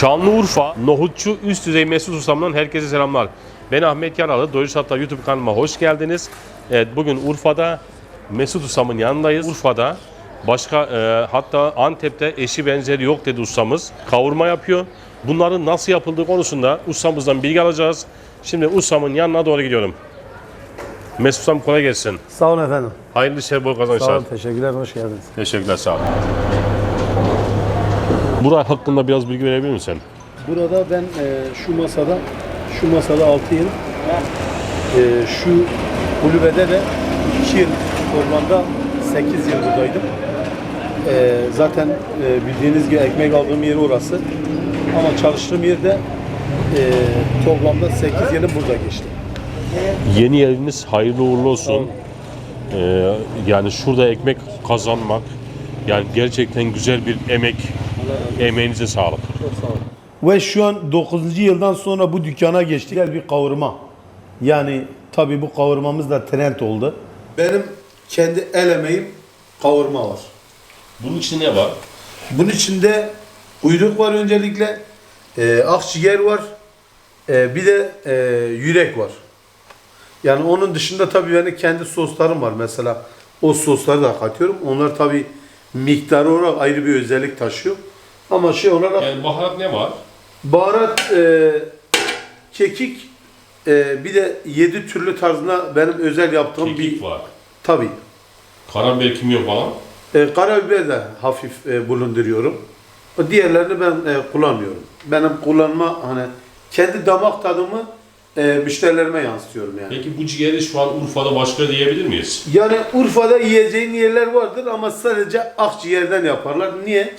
Şanlıurfa Nohutçu Üst Düzey Mesut Ustam'dan herkese selamlar. Ben Ahmet Yaralı. Doyur Satlar YouTube kanalıma hoş geldiniz. Evet bugün Urfa'da Mesut Ustam'ın yanındayız. Urfa'da başka e, hatta Antep'te eşi benzeri yok dedi ustamız. Kavurma yapıyor. Bunların nasıl yapıldığı konusunda ustamızdan bilgi alacağız. Şimdi ustamın yanına doğru gidiyorum. Mesut Ustam kolay gelsin. Sağ olun efendim. Hayırlı işler, bol Sağ kazançlar. olun. Teşekkürler. Hoş geldiniz. Teşekkürler, sağ olun. Buraya hakkında biraz bilgi verebilir misin? Burada ben e, şu masada şu masada 6 yıl e, şu kulübede de 2 yıl toplamda 8 yıl buradaydım. E, zaten e, bildiğiniz gibi ekmek aldığım yer orası. Ama çalıştığım yerde e, toplamda 8 yılım burada geçti. Yeni yeriniz hayırlı uğurlu olsun. Ee, yani şurada ekmek kazanmak yani gerçekten güzel bir emek. Emeğinize sağlık. Çok sağ olun. Ve şu an 9. yıldan sonra bu dükkana geçtik. Bir kavurma. Yani tabii bu kavurmamız da trend oldu. Benim kendi el emeğim kavurma var. Bunun için ne var? Bunun içinde kuyruk var öncelikle, e, akciğer var, e, bir de e, yürek var. Yani onun dışında tabii benim kendi soslarım var. Mesela o sosları da katıyorum. Onlar tabii miktarı olarak ayrı bir özellik taşıyor. Ama şey olarak Yani baharat ne var? baharat, e, kekik, e, bir de yedi türlü tarzında benim özel yaptığım Kekik bir var. tabii. Karabiber, kimyon falan. E, karabiber de hafif e, bulunduruyorum. O diğerlerini ben e, kullanmıyorum. Benim kullanma hani kendi damak tadımı e, müşterilerime yansıtıyorum yani. Peki bu ciğeri şu an Urfa'da başka diyebilir miyiz? Yani Urfa'da yiyeceğin yerler vardır ama sadece akciğerden yaparlar. Niye?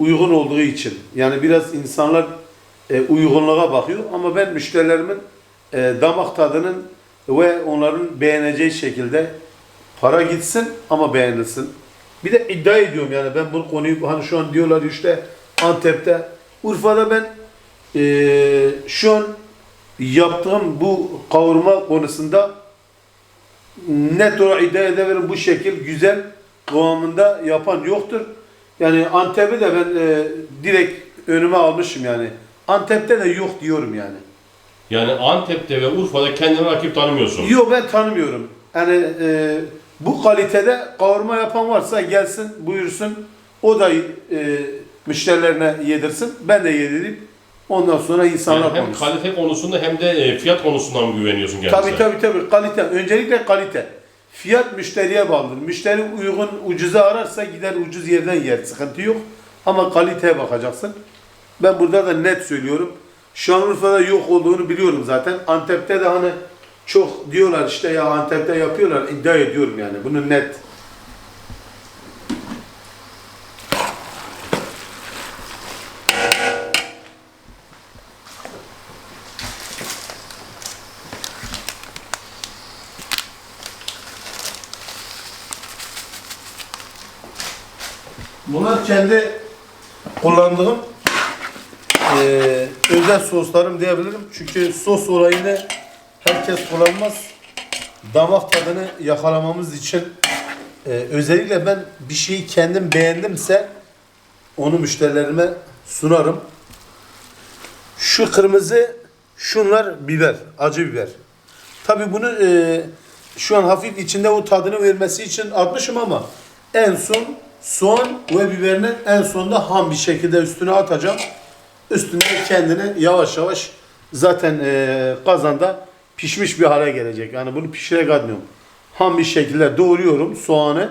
Uygun olduğu için. Yani biraz insanlar e, uygunluğa bakıyor ama ben müşterilerimin e, damak tadının ve onların beğeneceği şekilde para gitsin ama beğenilsin. Bir de iddia ediyorum yani ben bu konuyu hani şu an diyorlar işte Antep'te Urfa'da ben e, şu an yaptığım bu kavurma konusunda net olarak iddia edebilirim bu şekil güzel kıvamında yapan yoktur. Yani Antep'i de ben e, direkt önüme almışım yani. Antep'te de yok diyorum yani. Yani Antep'te ve Urfa'da kendine rakip tanımıyorsun. Yok ben tanımıyorum. Yani e, bu kalitede kavurma yapan varsa gelsin buyursun. O da e, müşterilerine yedirsin. Ben de yedireyim. Ondan sonra insanlar Yani hem konuşsun. kalite konusunda hem de e, fiyat konusundan mı güveniyorsun kendisine? Tabii tabii tabii kalite. Öncelikle kalite. Fiyat müşteriye bağlıdır. Müşteri uygun ucuza ararsa gider ucuz yerden yer. Sıkıntı yok. Ama kaliteye bakacaksın. Ben burada da net söylüyorum. Şanlıurfa'da yok olduğunu biliyorum zaten. Antep'te de hani çok diyorlar işte ya Antep'te yapıyorlar. iddia ediyorum yani. Bunu net. Bunlar kendi kullandığım eee, özel soslarım diyebilirim. Çünkü sos olayını herkes kullanmaz. Damak tadını yakalamamız için eee, özellikle ben bir şeyi kendim beğendimse onu müşterilerime sunarım. Şu kırmızı, şunlar biber, acı biber. Tabii bunu eee, şu an hafif içinde o tadını vermesi için atmışım ama en son soğan ve biberini en sonunda ham bir şekilde üstüne atacağım. Üstüne kendini yavaş yavaş zaten eee, kazanda pişmiş bir hale gelecek. Yani bunu pişirerek atmıyorum. Ham bir şekilde doğruyorum soğanı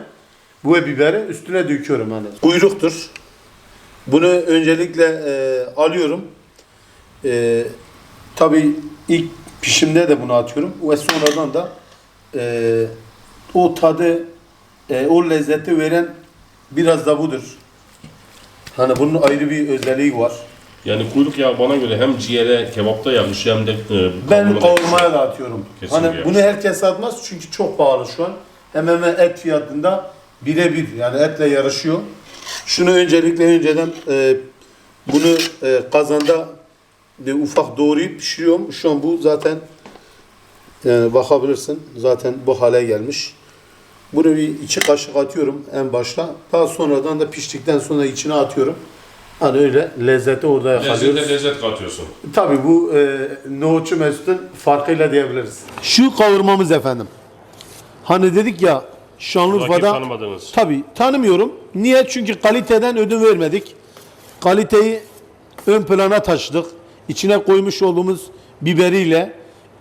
ve biberi üstüne döküyorum hani. Kuyruktur. Bunu öncelikle eee, alıyorum. Eee Tabii ilk pişimde de bunu atıyorum ve sonradan da e, o tadı, e, o lezzeti veren biraz da budur. Hani bunun ayrı bir özelliği var. Yani kuyruk yağı bana göre hem ciğere, kebapta yakışıyor hem de e, Ben kavurmaya da atıyorum. Kesinlikle hani bunu herkes atmaz çünkü çok pahalı şu an. Hemen hemen et fiyatında birebir yani etle yarışıyor. Şunu öncelikle önceden e, bunu e, kazanda bir ufak doğrayıp pişiriyorum. Şu an bu zaten yani bakabilirsin zaten bu hale gelmiş. Bunu bir iki kaşık atıyorum en başta. Daha sonradan da piştikten sonra içine atıyorum. Hani öyle lezzeti orada yakalıyoruz. Lezzete lezzet katıyorsun. Tabii bu e, nohutçu Mesut'un farkıyla diyebiliriz. Şu kavurmamız efendim. Hani dedik ya Şanlıurfa'da tanımadığınız. tabii tanımıyorum. Niye? Çünkü kaliteden ödün vermedik. Kaliteyi ön plana taşıdık. İçine koymuş olduğumuz biberiyle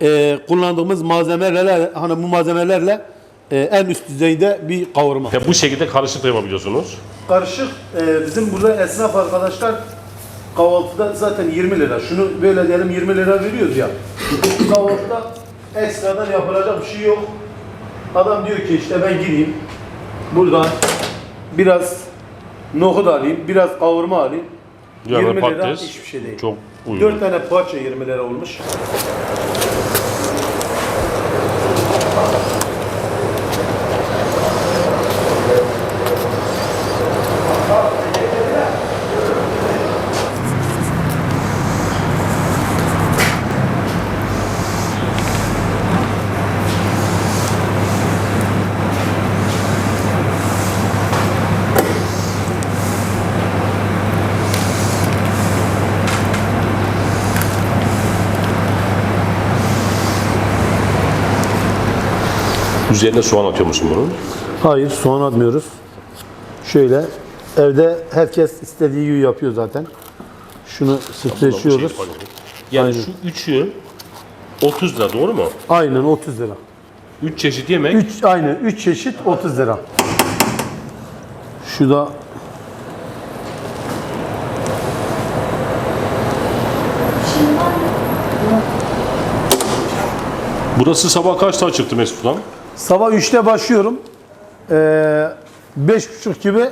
e, kullandığımız malzemelerle hani bu malzemelerle e, en üst düzeyde bir kavurma. Ya bu şekilde karışık da yapabiliyorsunuz. Karışık e, bizim burada esnaf arkadaşlar kahvaltıda zaten 20 lira. Şunu böyle diyelim 20 lira veriyoruz ya. Bu kahvaltıda ekstradan yapılacak bir şey yok. Adam diyor ki işte ben gideyim buradan biraz nohut alayım, biraz kavurma alayım. Yani 20 lira patates hiçbir şey değil. Çok uygun. 4 tane poğaça 20 lira olmuş. Üzerine soğan atıyor musun bunun? Hayır soğan atmıyoruz. Şöyle evde herkes istediği gibi yapıyor zaten. Şunu streçliyoruz. Şey yani Aynen. şu üçü 30 lira doğru mu? Aynen 30 lira. 3 çeşit yemek. 3 aynen 3 çeşit 30 lira. Şu da Burası sabah kaçta çıktı Mesut'tan? Sabah 3'te başlıyorum. Ee, 5.30 gibi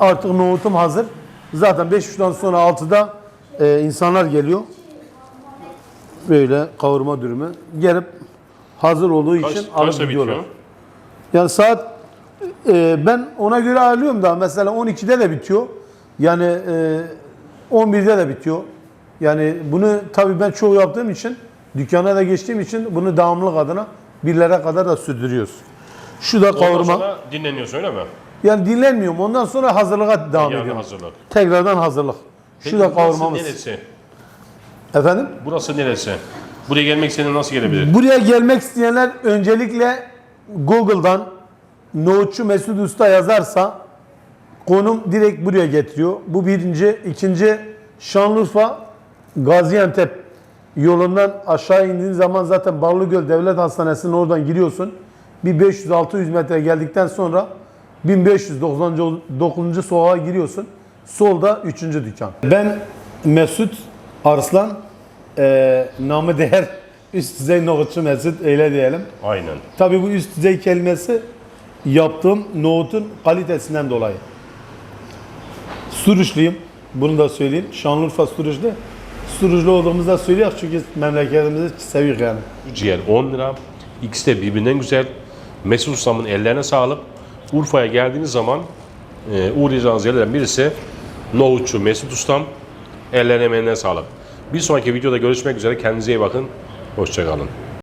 artık nohutum hazır. Zaten 5.30'dan sonra 6'da e, insanlar geliyor. Böyle kavurma dürümü. Gelip hazır olduğu Kaç, için alıp kaçta gidiyorlar. bitiyor? Yani saat e, ben ona göre ayarlıyorum da mesela 12'de de bitiyor. Yani e, 11'de de bitiyor. Yani bunu tabii ben çoğu yaptığım için dükkana da geçtiğim için bunu devamlılık adına birlere kadar da sürdürüyoruz. Şu da Ondan kavurma. sonra dinleniyorsun öyle mi? Yani dinlenmiyorum. Ondan sonra hazırlığa devam Yani ediyorum. hazırlık. Tekrardan hazırlık. Şu Peki da burası kavurmamız. neresi? Efendim? Burası neresi? Buraya gelmek isteyen nasıl gelebilir? Buraya gelmek isteyenler öncelikle Google'dan Nohutçu Mesut Usta yazarsa konum direkt buraya getiriyor. Bu birinci. ikinci Şanlıurfa Gaziantep yolundan aşağı indiğin zaman zaten Barlıgöl Devlet Hastanesi'nin oradan giriyorsun. Bir 500-600 metre geldikten sonra 1599. sokağa giriyorsun. Solda 3. dükkan. Ben Mesut Arslan, eee namı değer üst düzey nohutçu Mesut öyle diyelim. Aynen. Tabii bu üst düzey kelimesi yaptığım nohutun kalitesinden dolayı. Suruçluyum. Bunu da söyleyeyim. Şanlıurfa Suruçlu. Suruçlu olduğumuzu da söylüyor çünkü memleketimizi seviyoruz yani. Ciğer 10 lira. İkisi de birbirinden güzel. Mesut Ustam'ın ellerine sağlık. Urfa'ya geldiğiniz zaman e, uğrayacağınız yerlerden birisi Nohutçu Mesut Ustam. Ellerine emeğine sağlık. Bir sonraki videoda görüşmek üzere. Kendinize iyi bakın. Hoşçakalın.